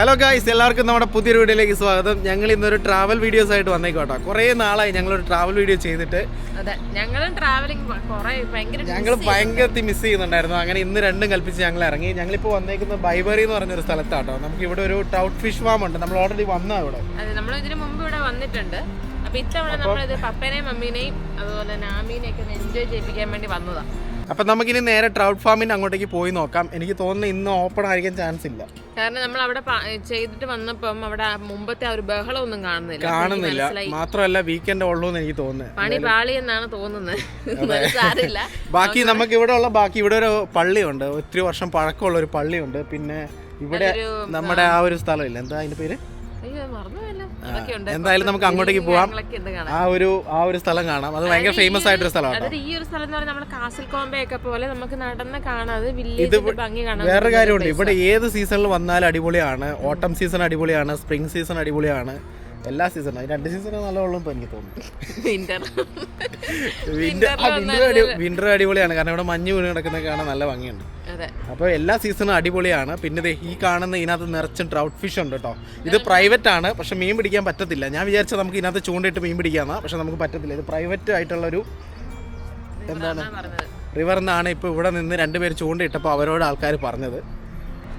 Hello guys എല്ലാവർക്കും നമ്മുടെ പുതിയൊരു വീഡിയോയിലേക്ക് സ്വാഗതം. ഞങ്ങൾ ഇന്നൊരു ട്രാവൽ വീഡിയോസ് ആയിട്ട് വന്നേക്കോട്ടോ കുറേ നാളായി ഞങ്ങളൊരു ട്രാവൽ വീഡിയോ ചെയ്തിട്ട്. ഭയങ്കര ഞങ്ങൾ ഭയങ്കരത്തിൽ മിസ് ചെയ്യുന്നുണ്ടായിരുന്നു. അങ്ങനെ ഇന്ന് രണ്ടും കൽപ്പിച്ച് ഞങ്ങൾ ഇറങ്ങി. ഞങ്ങളിപ്പോൾ വന്നേക്കുന്നത് ബൈബറി എന്ന് പറഞ്ഞൊരു സ്ഥലത്താട്ടോ. നമുക്ക് ഇവിടെ ഒരു ടൗട്ട് ഫിഷ് ഫാം ഉണ്ട്. നമ്മൾ ഓൾറെഡി വന്ന ഇവിടെ. നമ്മൾ ഇതിനു മുമ്പ് ഇവിടെ വന്നിട്ടുണ്ട്. അപ്പൊ ഇത്തവണ നമ്മളിത് പപ്പനെയും മമ്മീനെയും അതുപോലെ നാമീനെയൊക്കെ എൻജോയ് ചെയ്യിപ്പിക്കാൻ വേണ്ടി വന്നതാ. അപ്പം നമുക്കിനി നേരെ ട്രൗട്ട് ഫാമിന്റെ അങ്ങോട്ടേക്ക് പോയി നോക്കാം. എനിക്ക് തോന്നുന്നു ഇന്ന് ഓപ്പൺ ആയിരിക്കാൻ ചാൻസ് ഇല്ല. കാരണം നമ്മൾ അവിടെ ചെയ്തിട്ട് വന്നപ്പം അവിടെ മുമ്പത്തെ ഒരു ബഹളം ഒന്നും കാണുന്നില്ല. കാണുന്നില്ല മാത്രമല്ല വീക്കെൻഡ് ഉള്ളൂ എന്ന് എനിക്ക് തോന്നുന്നത് പണി പാളി എന്നാണ് തോന്നുന്നത്. ബാക്കി നമുക്ക് ഇവിടെ ഉള്ള ബാക്കി ഇവിടെ ഒരു പള്ളിയുണ്ട്. ഒത്തിരി വർഷം പഴക്കമുള്ള ഒരു പള്ളിയുണ്ട്. പിന്നെ ഇവിടെ നമ്മുടെ ആ. ഒരു സ്ഥലമില്ല. എന്താ അതിന്റെ പേര്? ഉണ്ട് എന്തായാലും നമുക്ക് അങ്ങോട്ടേക്ക് പോവാം. ആ ഒരു ആ ഒരു സ്ഥലം കാണാം. അത് ഭയങ്കര ഫേമസ് ആയിട്ടൊരു സ്ഥലമാണ് ഈ ഒരു സ്ഥലം എന്ന് പറഞ്ഞാൽ നമ്മുടെ കാസൽ കോമ്പയൊക്കെ പോലെ നമുക്ക് നടന്ന് കാണാതെ വേറൊരു കാര്യമുണ്ട്. ഇവിടെ ഏത് സീസണിൽ വന്നാലും അടിപൊളിയാണ്. ഓട്ടം സീസൺ അടിപൊളിയാണ്. സ്പ്രിംഗ് സീസൺ അടിപൊളിയാണ്. എല്ലാ സീസണും. രണ്ട് സീസണും നല്ല ഉള്ളൂ എനിക്ക് തോന്നുന്നു. വിന്റർ. അടിപൊളിയാണ്. കാരണം ഇവിടെ മഞ്ഞ് വീണ് കിടക്കുന്ന കാണാൻ നല്ല ഭംഗിയുണ്ട്. അപ്പോൾ എല്ലാ സീസണും അടിപൊളിയാണ്. പിന്നെ ഈ കാണുന്ന ഇതിനകത്ത് നിറച്ചും ട്രൗട്ട് ഫിഷ് ഉണ്ട് കേട്ടോ. ഇത് പ്രൈവറ്റ് ആണ്. പക്ഷെ മീൻ പിടിക്കാൻ പറ്റത്തില്ല. ഞാൻ വിചാരിച്ചത് നമുക്ക് ഇതിനകത്ത് ചൂണ്ടിട്ട് മീൻ പിടിക്കാന്ന. പക്ഷെ നമുക്ക് പറ്റത്തില്ല. ഇത് പ്രൈവറ്റ് ആയിട്ടുള്ള ഒരു എന്താണ്? റിവർ എന്നാണ് ഇപ്പോൾ ഇവിടെ നിന്ന് രണ്ടുപേര് ചൂണ്ടയിട്ടപ്പോൾ അവരോട് ആൾക്കാർ പറഞ്ഞത്.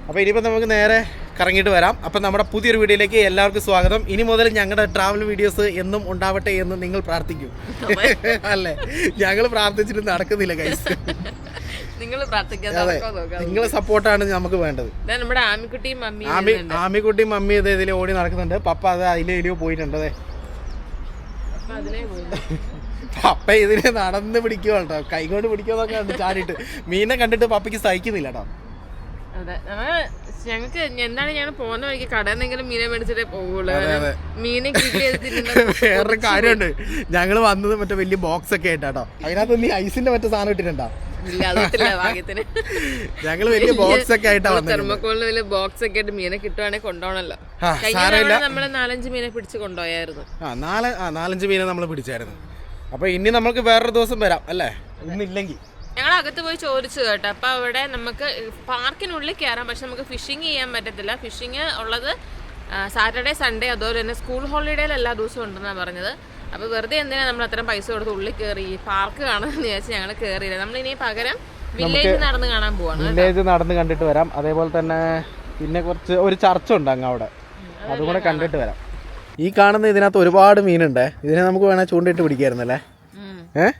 അപ്പോൾ ഇനിയിപ്പോൾ നമുക്ക് നേരെ കറങ്ങിയിട്ട് വരാം. അപ്പം നമ്മുടെ പുതിയൊരു വീഡിയോയിലേക്ക് എല്ലാവർക്കും സ്വാഗതം. ഇനി മുതൽ ഞങ്ങളുടെ ട്രാവൽ വീഡിയോസ് എന്നും ഉണ്ടാവട്ടെ എന്ന് നിങ്ങൾ പ്രാർത്ഥിക്കും. അല്ലേ? ഞങ്ങൾ പ്രാർത്ഥിച്ചിട്ട് നടക്കുന്നില്ല കൈസ് നിങ്ങൾ നിങ്ങളെ സപ്പോർട്ടാണ് നമുക്ക് വേണ്ടത്. നമ്മുടെ ആമിക്കുട്ടിയും മമ്മി ആമി മമ്മി ഇത് ഇതിൽ ഓടി നടക്കുന്നുണ്ട്. പപ്പ അത് അതിലെ ഇതിലോ പോയിട്ടുണ്ട് അതെ. പപ്പ ഇതിനെ നടന്ന് പിടിക്കുക കൈകൊണ്ട് പിടിക്കുമെന്നൊക്കെ ഉണ്ട് ചാടിയിട്ട്. മീനെ കണ്ടിട്ട് പപ്പയ്ക്ക് സഹിക്കുന്നില്ല കേട്ടോ. അതെ. നമ്മൾ ഞങ്ങൾക്ക് എന്താണ് ഞങ്ങൾ പോകുന്ന വഴിക്ക് കടയിൽ നിന്നെങ്കിലും മീനെ മേടിച്ചിട്ടേ പോകുള്ളൂ മീനെ വേറെ വേറൊരു കാര്യമുണ്ട്. ഞങ്ങൾ വന്നത് മറ്റേ വലിയ ബോക്സ് ഒക്കെ ആയിട്ടാട്ടോ. അതിനകത്ത് നീ ഐസിന്റെ മറ്റേ സാധനം ഇട്ടിട്ടുണ്ടോ? ഞങ്ങൾ വലിയ ബോക്സ് ഒക്കെ ആയിട്ടാ വന്നത്. തെർമക്കോളിന് വലിയ ബോക്സ് ഒക്കെ ആയിട്ട് മീനെ കിട്ടുവാണെങ്കിൽ കൊണ്ടുപോകണല്ലോ നമ്മൾ നാലഞ്ച് മീനെ പിടിച്ച് കൊണ്ടുപോയായിരുന്നു. നാലഞ്ച് മീനെ നമ്മൾ പിടിച്ചായിരുന്നു. അപ്പൊ ഇനി നമുക്ക് വേറൊരു ദിവസം വരാം അല്ലേ? ഇന്നില്ലെങ്കിൽ ഞങ്ങൾ അകത്ത് പോയി ചോദിച്ചു കേട്ടോ. അപ്പൊ അവിടെ നമുക്ക് പാർക്കിനുള്ളിൽ കയറാം. പക്ഷെ നമുക്ക് ഫിഷിംഗ് ചെയ്യാൻ പറ്റത്തില്ല. ഫിഷിംഗ് ഉള്ളത് സാറ്റർഡേ സൺഡേ അതുപോലെ തന്നെ സ്കൂൾ ഹോളിഡേയിൽ എല്ലാ ദിവസവും ഉണ്ടെന്നാണ് പറഞ്ഞത്. അപ്പോൾ വെറുതെ എന്തിനാ നമ്മൾ അത്രയും പൈസ കൊടുത്ത് ഉള്ളിൽ കയറി പാർക്ക് കാണാന്ന് വിചാരിച്ച് ഞങ്ങൾ കയറിയില്ല. നമ്മൾ ഇനി പകരം വില്ലേജ് നടന്ന് കാണാൻ പോവാണ് വില്ലേജ് നടന്ന് കണ്ടിട്ട് വരാം. അതേപോലെ തന്നെ പിന്നെ കുറച്ച് ഒരു ചർച്ച ഉണ്ട് അങ്ങ് അവിടെ. അതും കൂടെ കണ്ടിട്ട് വരാം. ഈ കാണുന്ന ഇതിനകത്ത് ഒരുപാട് മീനുണ്ട്. ഇതിനെ നമുക്ക് വേണേൽ ചൂണ്ടിട്ട് പിടിക്കായിരുന്നല്ലേ? ഉം.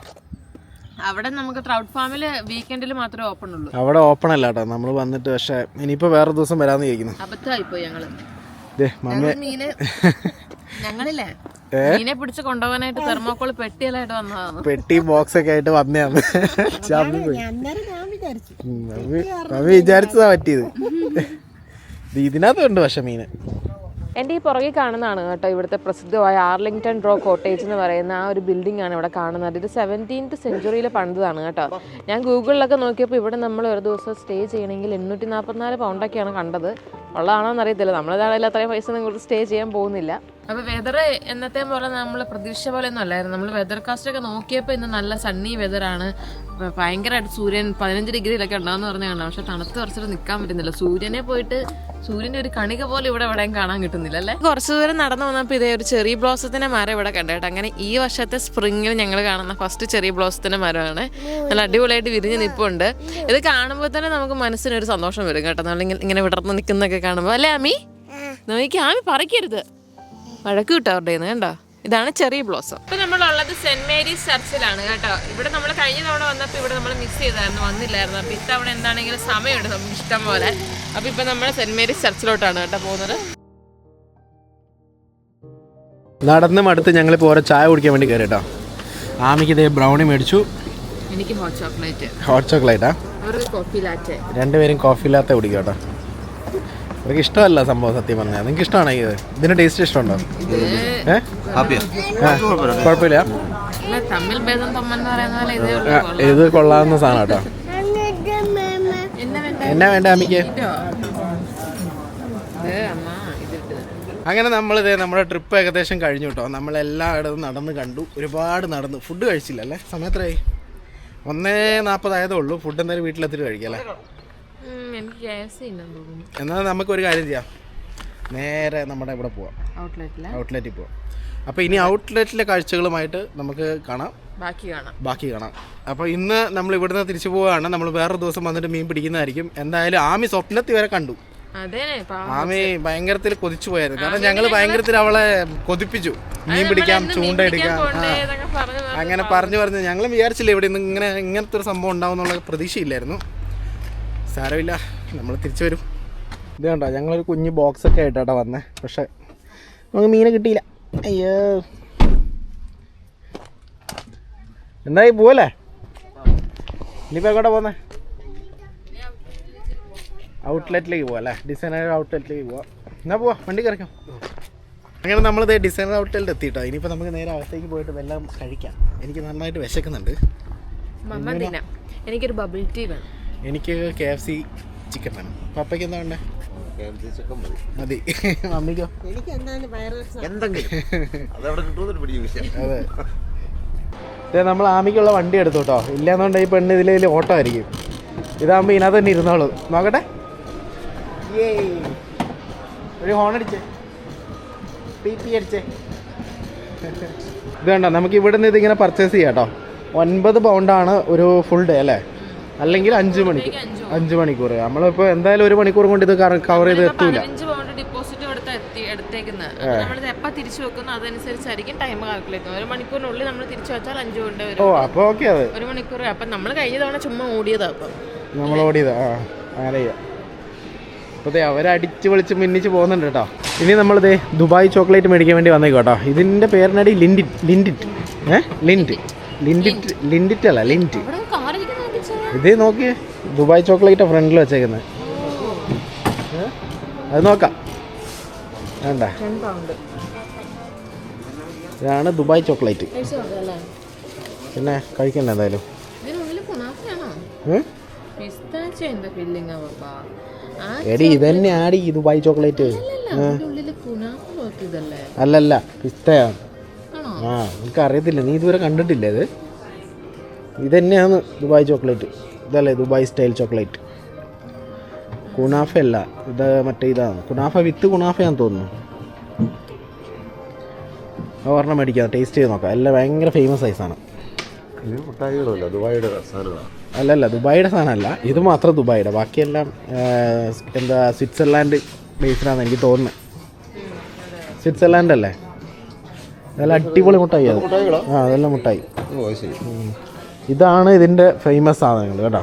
അവിടെ നമുക്ക് ട്രൗട്ട് ഫാമിൽ വീക്കെൻഡിൽ മാത്രമേ ഓപ്പൺ ഉള്ളൂ. അവിടെ ഓപ്പൺ അല്ല കേട്ടോ. നമ്മൾ വന്നിട്ട് പക്ഷേ ഇനിയിപ്പോ വേറെ ദിവസം വരാന്ന് ചോദിക്കുന്നു ദേ മമ്മി ഞങ്ങൾ മീന് ഞങ്ങളില്ലേ? മീനെ പിടിച്ച് കൊണ്ടുപോകാനായിട്ട് തെർമോക്കോൾ പെട്ടിയലായിട്ട് വന്നതാണ്. പെട്ടി ബോക്സ് ഒക്കെ ആയിട്ട് വന്നതാണ്. പോയി. വിചാരിച്ചതാ പറ്റിയത്. ഇത് ഇതിനകത്തുണ്ട് പക്ഷെ മീന്. എന്റെ ഈ പുറകിൽ കാണുന്നതാണ് കേട്ടോ ഇവിടുത്തെ പ്രസിദ്ധമായ ആർലിംഗ്ടൺ ഡ്രോ കോട്ടേജ് എന്ന് പറയുന്ന ആ ഒരു ബിൽഡിംഗ് ആണ് ഇവിടെ കാണുന്നത്. ഇത് സെവന്റീൻത്ത് സെഞ്ചുറിയിൽ പണിതാണ് കേട്ടോ. ഞാൻ ഗൂഗിളിലൊക്കെ നോക്കിയപ്പോൾ ഇവിടെ നമ്മൾ ഒരു ദിവസം സ്റ്റേ ചെയ്യണമെങ്കിൽ എണ്ണൂറ്റി നാൽപ്പത്തിനാല് പൗണ്ടൊക്കെയാണ് കണ്ടത്. ഉള്ളതാണോ എന്നറിയത്തില്ല നമ്മളതാണെങ്കിൽ അത്രയും പൈസ നിങ്ങൾക്ക് സ്റ്റേ ചെയ്യാൻ പോകുന്നില്ല. അപ്പോൾ വെതർ എന്നത്തെ പോലെ നമ്മൾ പ്രതീക്ഷ പോലെ ഒന്നും അല്ലായിരുന്നു. നമ്മൾ വെതർ കാസ്റ്റ് ഒക്കെ നോക്കിയപ്പോൾ ഇന്ന് നല്ല സണ്ണി വെതറാണ് ഭയങ്കരമായിട്ട് സൂര്യൻ പതിനഞ്ച് ഡിഗ്രിയിലൊക്കെ ഉണ്ടാകുന്ന പറഞ്ഞാണ് പക്ഷെ തണുത്ത് കുറച്ചിട്ട് നിൽക്കാൻ പറ്റുന്നില്ല. സൂര്യനെ പോയിട്ട് സൂര്യന്റെ ഒരു കണിക പോലും ഇവിടെ എവിടെയും കാണാൻ കിട്ടുന്നില്ല അല്ലേ? കുറച്ച് ദൂരം നടന്നു വന്നപ്പോൾ ഇതേ ഒരു ചെറിയ ബ്ലോസത്തിന്റെ മരം ഇവിടെ കണ്ടേട്ടോ അങ്ങനെ ഈ വർഷത്തെ സ്പ്രിങ്ങിൽ ഞങ്ങൾ കാണുന്ന ഫസ്റ്റ് ചെറിയ ബ്ലോസത്തിന്റെ മരമാണ്. നല്ല അടിപൊളിയായിട്ട് വിരിഞ്ഞ് നിപ്പുണ്ട്. ഇത് കാണുമ്പോൾ തന്നെ നമുക്ക് മനസ്സിനൊരു സന്തോഷം വരും കേട്ടോ. നമ്മളിങ്ങനെ ഇങ്ങനെ വിടർന്ന് നിൽക്കുന്നൊക്കെ കാണുമ്പോൾ. അല്ലേ ആമി? നോക്കി ആമി പറിക്കരുത്. വഴക്ക് കിട്ടും അവരുടെ കേട്ടോ കണ്ടോ? ഇതാണ് ചെറിയ ബ്ലോസം. ഇപ്പൊ നമ്മളുള്ളത് സെന്റ് മേരീസ് ചർച്ചിലാണ് കേട്ടോ. ഇവിടെ നമ്മൾ കഴിഞ്ഞ തവണ വന്നപ്പോൾ ഇവിടെ നമ്മൾ മിസ് ചെയ്തായിരുന്നു വന്നില്ലായിരുന്നു. അപ്പൊ ഇത്തവണ എന്താണെങ്കിലും സമയമുണ്ട് നമുക്ക് ഇഷ്ടം പോലെ. അപ്പൊ ഇപ്പൊ നമ്മൾ സെന്റ് മേരീസ് ചർച്ചിലോട്ടാണ് കേട്ടോ പോകുന്നത്. നടന്ന് മടുത്ത് ഞങ്ങളിപ്പോൾ ഓരോ ചായ കുടിക്കാൻ വേണ്ടി കയറി കേട്ടോ. ആമിക്ക് ഇതേ ബ്രൗണി മേടിച്ചു. എനിക്ക് ഹോട്ട് ചോക്ലേറ്റ് ഹോട്ട് ചോക്ലേറ്റാ അവർക്ക് കോഫി ലാറ്റെ രണ്ടുപേരും കോഫി ഇല്ലാത്ത കുടിക്കും കേട്ടോ. അവർക്ക് ഇഷ്ടമല്ല സംഭവം സത്യം പറഞ്ഞാൽ നിങ്ങൾക്ക് ഇഷ്ടമാണ് ഇത്? ഇതിന്റെ ടേസ്റ്റ് ഇഷ്ടമുണ്ടോ? കുഴപ്പമില്ല. ഇതേ ഉള്ളൂ. ഇത് കൊള്ളാവുന്ന സാധനം കേട്ടോ വേണ്ട എന്നാ വേണ്ട അമ്മിക്ക് അങ്ങനെ നമ്മളിത് നമ്മുടെ ട്രിപ്പ് ഏകദേശം കഴിഞ്ഞു കേട്ടോ നമ്മളെല്ലായിടത്തും നടന്ന് കണ്ടു. ഒരുപാട് നടന്നു. ഫുഡ് കഴിച്ചില്ല അല്ലേ? സമയത്രയായി ഒന്നേ നാൽപ്പതായതേ ഉള്ളൂ. ഫുഡ് എന്തായാലും വീട്ടിലെത്തിയിട്ട് കഴിക്കാം അല്ലേ? ഉം, നമുക്ക് ഒരു എന്നാൽ കാര്യം ചെയ്യാം. നേരെ നമ്മുടെ ഇവിടെ പോവാം. ഔട്ട്ലെറ്റിൽ ഔട്ട്ലെറ്റിൽ പോവാം. അപ്പോൾ ഇനി ഔട്ട്ലെറ്റിലെ കാഴ്ചകളുമായിട്ട് നമുക്ക് കാണാം. ബാക്കി കാണാം. ബാക്കി കാണാം. അപ്പോൾ ഇന്ന് നമ്മൾ ഇവിടുന്ന് തിരിച്ചു പോവുകയാണ്. നമ്മൾ വേറൊരു ദിവസം വന്നിട്ട് മീൻ പിടിക്കുന്നതായിരിക്കും. എന്തായാലും ആമി സ്വപ്നത്തിൽ വരെ കണ്ടു. ആമി ഭയങ്കരത്തിൽ കൊതിച്ചു പോയായിരുന്നു. കാരണം ഞങ്ങൾ ഭയങ്കരത്തിൽ അവളെ കൊതിപ്പിച്ചു. മീൻ പിടിക്കാം ചൂണ്ട എടുക്കാം അങ്ങനെ പറഞ്ഞു പറഞ്ഞു ഞങ്ങളും വിചാരിച്ചില്ല ഇവിടെ ഇങ്ങനെ ഇങ്ങനത്തെ ഒരു സംഭവം ഉണ്ടാവും എന്നുള്ള പ്രതീക്ഷയില്ലായിരുന്നു. സാരമില്ല. നമ്മൾ തിരിച്ചു വരും. ഇത് കണ്ടോ? ഞങ്ങളൊരു കുഞ്ഞ് ബോക്സ് ഒക്കെ ആയിട്ടാ വന്നേ. പക്ഷെ നമുക്ക് മീനെ കിട്ടിയില്ല. അയ്യോ. എന്തായി? പോവല്ലേ? ഇനിയിപ്പോൾ എവിടെ പോന്നേ? ഔട്ട്ലെറ്റിലേക്ക് പോവാം അല്ലേ? ഡിസൈനർ ഔട്ട്ലെറ്റിലേക്ക് പോവാം. എന്നാ പോവാ വണ്ടി കറക്കാം അങ്ങനെ നമ്മളിത് ഡിസൈനർ ഔട്ട്ലെറ്റിൽ എത്തിയിട്ടോ. ഇനിയിപ്പോൾ നമുക്ക് നേരെ അകത്തേക്ക് പോയിട്ട് വെള്ളം കഴിക്കാം. എനിക്ക് നന്നായിട്ട് വിശക്കുന്നുണ്ട്. എനിക്കൊരു ബബിൾ ടീ വേണം. എനിക്ക് കെ എഫ് സി ചിക്കൻ വേണം. പപ്പയ്ക്ക് എന്താ വേണ്ടേ? മതി. മമ്മിക്കോ? അതെ. നമ്മൾ ആമിക്കുള്ള വണ്ടി എടുത്തു കേട്ടോ. ഇല്ലാന്നുണ്ട് ഈ പെണ്ണ് ഇതിൽ ഇതിൽ ഓട്ടോ ആയിരിക്കും. ഇതാകുമ്പോൾ ഇതിനകത്ത് തന്നെ ഇരുന്നോളൂ. നോക്കട്ടെ. ഒരു ഹോൺ അടിച്ചേ. പി പി അടിച്ചേ. ഇത് കണ്ടോ? നമുക്ക് ഇവിടെ നിന്ന് ഇതിങ്ങനെ പർച്ചേസ് ചെയ്യാം കേട്ടോ. ഒൻപത് പൗണ്ടാണ് ഒരു ഫുൾ ഡേ അല്ലേ? അല്ലെങ്കിൽ അഞ്ച് മണിക്കൂർ അഞ്ച് മണിക്കൂർ നമ്മളിപ്പോൾ എന്തായാലും ഒരു മണിക്കൂർ കൊണ്ട് ഇത് കവർ ചെയ്ത് എത്തൂല. ഓ വരും അപ്പോൾ ഓക്കെ അത്. ഒരു മണിക്കൂർ അപ്പം നമ്മൾ കഴിഞ്ഞ തവണ ചുമ്മാ ഓടിയതാ നമ്മൾ ഓടിയതാ. ആ അങ്ങനെ ചെയ്യാം. അപ്പോൾ ദേ അവരടിച്ച് വിളിച്ച് മിന്നിച്ച് പോകുന്നുണ്ട് കേട്ടോ. ഇനി നമ്മൾ നമ്മളിത് ദുബായ് ചോക്ലേറ്റ് മേടിക്കാൻ വേണ്ടി വന്നേക്കോ കേട്ടോ. ഇതിന്റെ പേരിനടി ലിൻഡിറ്റ് ലിൻഡിറ്റ്. ഏ? ലിൻഡിറ്റ് ലിൻഡിറ്റ് അല്ല ഇരിക്കുന്ന ഇത് നോക്കി ദുബായ് ചോക്ലേറ്റ് ഫ്രണ്ടിൽ വെച്ചേക്കുന്നത്? അത് നോക്കാം. വേണ്ട. ഇതാണ് ദുബായ് ചോക്ലേറ്റ്. പിന്നെ കഴിക്കണ്ട എന്തായാലും. എടി ഇതന്നെ ആടി ഈ ദുബായ് ചോക്ലേറ്റ്. അല്ലല്ല പിസ്തയാണ്. ആ എനിക്ക് അറിയത്തില്ല നീ ഇതുവരെ കണ്ടിട്ടില്ലേ ഇത്? ഇതന്നെയാണ് ദുബായ് ചോക്ലേറ്റ്. ഇതല്ലേ ദുബായ് സ്റ്റൈൽ ചോക്ലേറ്റ്. കുണാഫ അല്ല ഇത് മറ്റേ ഇതാണ്. കുണാഫ വിത്ത് കുണാഫയാന്ന് തോന്നുന്നു. അത് ഒരെണ്ണം മേടിക്കാം ടേസ്റ്റ് ചെയ്ത് നോക്കാം. എല്ലാം ഭയങ്കര ഫേമസ് സൈസാണ് സാധനങ്ങളാണ് അല്ലല്ല ദുബായിയുടെ സാധനമല്ല. ഇത് മാത്രം ദുബായിയുടെ. ബാക്കിയെല്ലാം എന്താ സ്വിറ്റ്സർലാൻഡ് ബേസിലാണെന്ന് എനിക്ക് തോന്നുന്നത് സ്വിറ്റ്സർലാൻഡ് അല്ലേ നല്ല അടിപൊളി മുട്ടായി അത്. ആ അതെല്ലാം മുട്ടായി. ഓ ശരി. ഇതാണ് ഇതിന്റെ ഫേമസ് സാധനങ്ങൾ കേട്ടോ.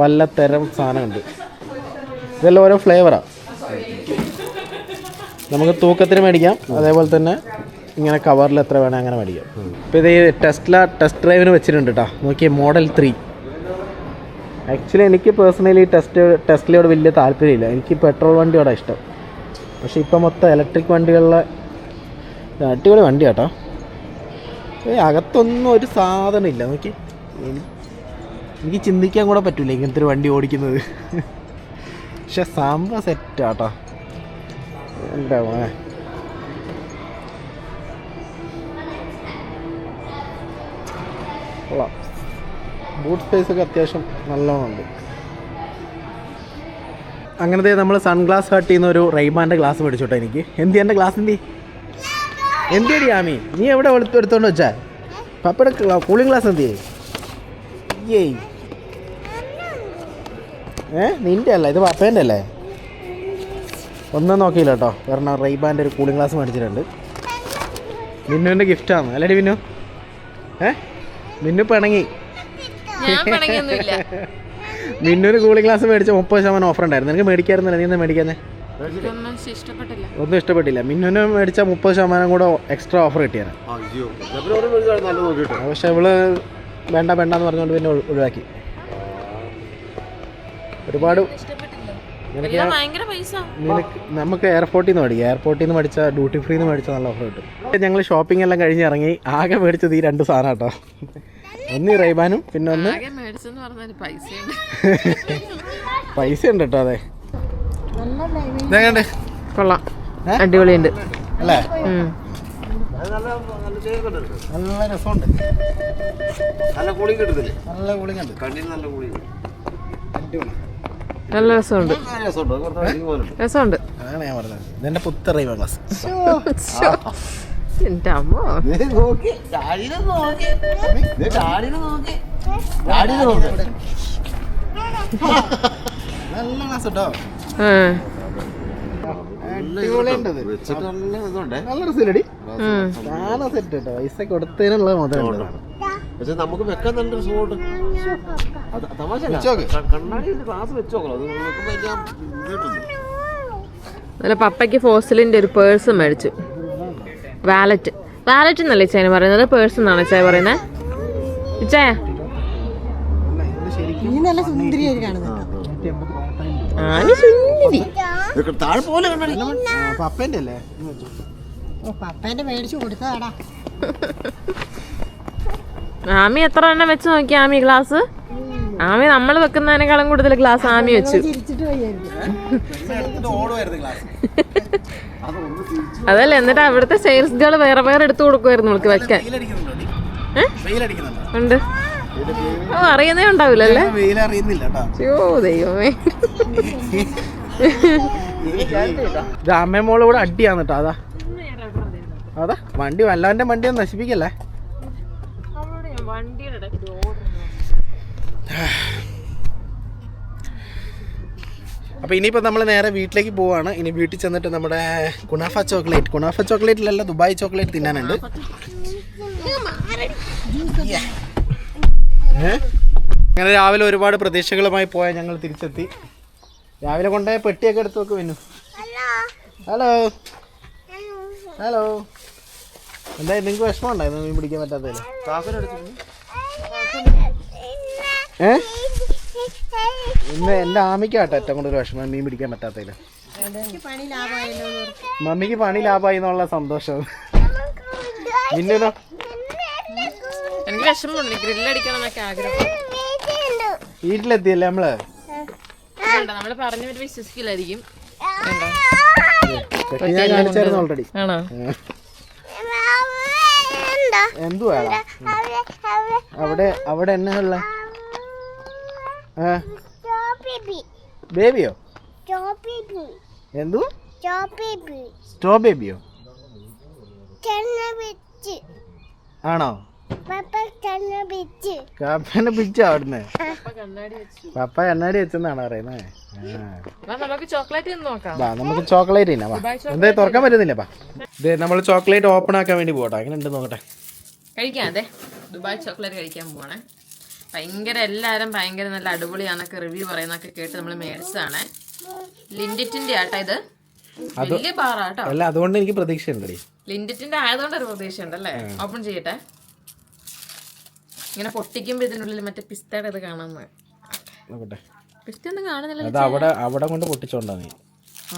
പലതരം സാധനമുണ്ട് ഇതെല്ലാം ഓരോ ഫ്ലേവറാണ് നമുക്ക് തൂക്കത്തിന് മേടിക്കാം. അതേപോലെ തന്നെ ഇങ്ങനെ കവറിൽ എത്ര വേണേൽ അങ്ങനെ മേടിക്കാം. ഇപ്പോൾ ഇത് ടെസ്ല ടെസ്റ്റ് ഡ്രൈവിന് വെച്ചിട്ടുണ്ട് കേട്ടോ നോക്കിയേ മോഡൽ ത്രീ ആക്ച്വലി എനിക്ക് പേഴ്സണലി ടെസ്റ്റ് ടെസ്റ്റിലോട് വലിയ താല്പര്യമില്ല. എനിക്ക് പെട്രോൾ വണ്ടിയോടാണ് ഇഷ്ടം. പക്ഷേ ഇപ്പം മൊത്തം ഇലക്ട്രിക് വണ്ടികളിലെ അടിപൊളി വണ്ടി കേട്ടോ അകത്തൊന്നും ഒരു സാധനം ഇല്ല നോക്കി. എനിക്ക് ചിന്തിക്കാൻ കൂടെ പറ്റൂല ഇങ്ങനത്തെ ഒരു വണ്ടി ഓടിക്കുന്നത്. പക്ഷെ സംഭവം സെറ്റാട്ടോ. എന്താ ബൂട്ട് സ്പേസ് ഒക്കെ അത്യാവശ്യം നല്ലോണമുണ്ട്. അങ്ങനത്തെ നമ്മൾ സൺഗ്ലാസ് ഹട്ട് ചെയ്യുന്ന ഒരു റൈബാന്റെ ഗ്ലാസ് മേടിച്ചോട്ടെ എനിക്ക്. എന്ത് എന്റെ ഗ്ലാസ് എന്തി എന്തിയടി ആമി? നീ എവിടെ എടുത്ത് എടുത്തോണ്ട് വെച്ചാ? പപ്പയുടെ കൂളിംഗ് ഗ്ലാസ് എന്തി ഏയ് ഏ നിന്റെ അല്ല ഇത് പപ്പേന്റെ അല്ലേ? ഒന്നും നോക്കിയില്ല കേട്ടോ. കാരണം റൈബാന്റെ ഒരു കൂളിംഗ് ഗ്ലാസ് മേടിച്ചിട്ടുണ്ട്. മിന്നുവിന്റെ ഗിഫ്റ്റാണ് അല്ലേടി മിന്നു? ഏ? മിന്നു പിണങ്ങി. ഒരു മിന്നുവിന് കൂളിംഗ് ഗ്ലാസ് മേടിച്ച മുപ്പത് ശതമാനം ഓഫർ ഉണ്ടായിരുന്നു. നിനക്ക് മേടിക്കായിരുന്നില്ല. നീ എന്താ ഇഷ്ടപ്പെട്ടില്ല ഒന്നും ഇഷ്ടപ്പെട്ടില്ല. മിന്നുവിന് മേടിച്ച മുപ്പത് ശതമാനം കൂടെ എക്സ്ട്രാ ഓഫർ കിട്ടിയാണ് ആ അയ്യോ എന്നാ ഒരു നല്ല നോക്കിയിട്ട്. പക്ഷെ ഇവൾ വേണ്ട വേണ്ട എന്ന് പറഞ്ഞുകൊണ്ട് പിന്നെ ഒഴി- ഒഴിവാക്കി. ഒരുപാട് ഇഷ്ടപ്പെട്ടില്ല. നിനക്ക് എല്ലാം ഭയങ്കര നിനക്ക് നമുക്ക് എയർപോർട്ടിൽ നിന്ന് മേടിക്കാം. എയർപോർട്ടിൽ നിന്ന് മേടിച്ച ഡ്യൂട്ടി ഫ്രീ നിന്ന് മേടിച്ച നല്ല ഓഫർ കിട്ടും. ഞങ്ങൾ ഷോപ്പിംഗ് എല്ലാം കഴിഞ്ഞ് ഇറങ്ങി ആകെ മേടിച്ചത് ഈ രണ്ട് സാധനം കേട്ടോ. ഒന്ന് റൈബാനും പിന്നെ ഒന്ന് പൈസ ഉണ്ട് കേട്ടോ അതെ. കൊള്ളാം. അടിപൊളിയുണ്ട്. അല്ലേ. നല്ല രസമുണ്ട്. നല്ല കുളി കിട്ടുന്നില്ലേ നല്ല കുളി ഉണ്ട്. കണ്ണിന് നല്ല കുളി അടിപൊളി. നല്ല രസമുണ്ട്. രസമുണ്ട്. ഇതെന്റെ പുത്ത റൈവ ക്ലാസ്. എന്റെ അമ്മ. നല്ല ക്ലാസ് കേട്ടോ നല്ല രസമില്ലടി. സാധനം സെറ്റ്. കേട്ടോ പൈസ കൊടുത്തതിനുള്ള മുതലുണ്ട് പക്ഷെ നമുക്ക് വെക്കാൻ നല്ല തമാശ. കണ്ണാടി ഗ്ലാസ് അത് പപ്പയ്ക്ക് ഫോസിലിന്റെ ഒരു പേഴ്സ് മേടിച്ചു. വാലറ്റ് വാലറ്റ് എന്നല്ലേ ഇച്ചായ പറയുന്നത്? പേഴ്സ് എന്നാണ് ഇച്ചായ. പറയുന്നത് ഇച്ചായ ആനി സുന്ദരി ഇതൊക്കെ താഴെ പോലെ പപ്പേന്റെ അല്ലേ? പപ്പേന്റെ മേടിച്ചു കൊടുത്തതാടാ. ആമി എത്ര എണ്ണം വെച്ച് നോക്കി ആമി ഗ്ലാസ്? ആമി നമ്മൾ വെക്കുന്നതിനേക്കാളും കൂടുതൽ ഗ്ലാസ് ആമി വെച്ചു. അതല്ല എന്നിട്ട് അവിടുത്തെ സെയിൽസ് ഗേൾ വേറെ വേറെ എടുത്തു കൊടുക്കുമായിരുന്നു നമുക്ക് വെക്കാൻ. ഉണ്ട്. ഓ അറിയുന്നേ ഉണ്ടാവില്ലല്ലേ? കേട്ടോ. ദൈവമേ. ഇത് അമ്മയും മോളും കൂടെ അടിയാന്ന് കേട്ടോ അതാ. അതാ വണ്ടി വല്ലവന്റെ വണ്ടി നശിപ്പിക്കല്ലേ? അപ്പൊ ഇനിയിപ്പോ നമ്മൾ നേരെ വീട്ടിലേക്ക് പോവാണ്. ഇനി വീട്ടിൽ ചെന്നിട്ട് നമ്മുടെ കുണാഫ ചോക്ലേറ്റ്. കുണാഫ ചോക്ലേറ്റിലല്ല ദുബായ് ചോക്ലേറ്റ് തിന്നാനുണ്ട്? അങ്ങനെ രാവിലെ ഒരുപാട് പ്രതീക്ഷകളുമായി പോയാൽ ഞങ്ങൾ തിരിച്ചെത്തി. രാവിലെ കൊണ്ടുപോയ പെട്ടിയൊക്കെ എടുത്ത് വെക്ക് പിന്നു ഹലോ. ഹലോ. എന്തായാലും നിങ്ങൾക്ക് വിഷമം ഉണ്ടായിരുന്നു മീൻ പിടിക്കാൻ പറ്റാത്തതിൽ ഏ? ഇന്ന് എന്റെ ആമിക്കാട്ടോ ഏറ്റവും കൂടുതൽ വിഷമം മീൻ പിടിക്കാൻ പറ്റാത്തതിൽ മമ്മിക്ക് പണി ലാഭമായി എന്നുള്ള സന്തോഷം. മിന്നുനോ? എനിക്ക് വിഷമമുണ്ട് ഗ്രില്ലടിക്കണം എന്നൊക്കെ ആഗ്രഹം. വീട്ടിലെത്തിയല്ലേ നമ്മൾ? നമ്മൾ പറഞ്ഞവർ വിശ്വസിക്കില്ലായിരിക്കും. പെട്ടി ഞാൻ കാണിച്ചായിരുന്നു ഓൾറെഡി ആണോ? എന്തുവാ അവിടെ അവിടെ എന്നാ ഉള്ള? ബേബിയോ എന്തു? സ്റ്റോ ബേബിയോ ആണോ? കാപ്പനെ പിച്ച അവിടുന്ന്? പപ്പ കണ്ണാടി വെച്ചെന്നാണ് പറയുന്നത് നമുക്ക് ചോക്ലേറ്റ് നമുക്ക് ചോക്ലേറ്റ് തിന്നാം വാ. എന്താ തുറക്കാൻ പറ്റുന്നില്ല പാ ഇത് നമ്മൾ ചോക്ലേറ്റ് ഓപ്പൺ ആക്കാൻ വേണ്ടി പോകട്ടെ. അങ്ങനെ ഉണ്ട് നോക്കട്ടെ. കഴിക്കാം അതെ ദുബായ് ചോക്ലേറ്റ് കഴിക്കാൻ പോവാണേ. ഭയങ്കര എല്ലാവരും ഭയങ്കര നല്ല അടിപൊളിയാന്നൊക്കെ റിവ്യൂ പറയുന്നൊക്കെ കേട്ട് നമ്മൾ മേടിച്ചതാണ്. ലിൻഡിറ്റിന്റെ ആട്ടാ ഇത്. വലിയ ബാറാട്ടോ അല്ല അതുകൊണ്ട് എനിക്ക് പ്രതീക്ഷയുണ്ടടി. ലിൻഡിറ്റിന്റെ ആയതുകൊണ്ട് ഒരു പ്രതീക്ഷ ഉണ്ടല്ലേ ഓപ്പൺ ചെയ്യട്ടെ. ഇങ്ങനെ പൊട്ടിക്കുമ്പോ ഇതിനുള്ളിൽ മറ്റേ പിസ്തയുടെ ഇത് കാണാന്ന്. പിസ്ത ഒന്നും കാണുന്നില്ല അത് അവിടെ അവിടെ കൊണ്ട് പൊട്ടിച്ചോണ്ടാ നീ.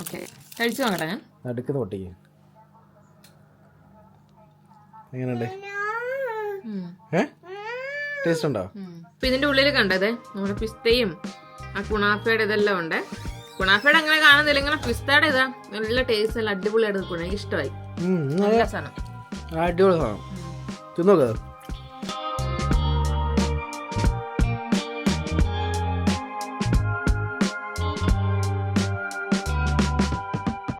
ഓക്കെ. കഴിച്ചു നോക്കട്ടെ. ഞാൻ നടുക്ക് പൊട്ടിക്ക്. എങ്ങനെയുണ്ട്? ടേസ്റ്റ് ഉണ്ടോ. അപ്പൊ ഇതിന്റെ ഉള്ളിൽ കണ്ടത് നമ്മുടെ പിസ്തയും ആ കുണാഫയുടെ ഇതെല്ലാം ഉണ്ട്. കുണാഫയുടെ അങ്ങനെ കാണുന്നില്ല. ഇങ്ങനെ പിസ്തയുടെ ഇതാ. നല്ല ടേസ്റ്റ് നല്ല അടിപൊളിയായിട്ട് നിൽക്കണം എനിക്ക് ഇഷ്ടമായി. നല്ല സാധനം. അടിപൊളി സാധനം. തിന്നോക്ക്.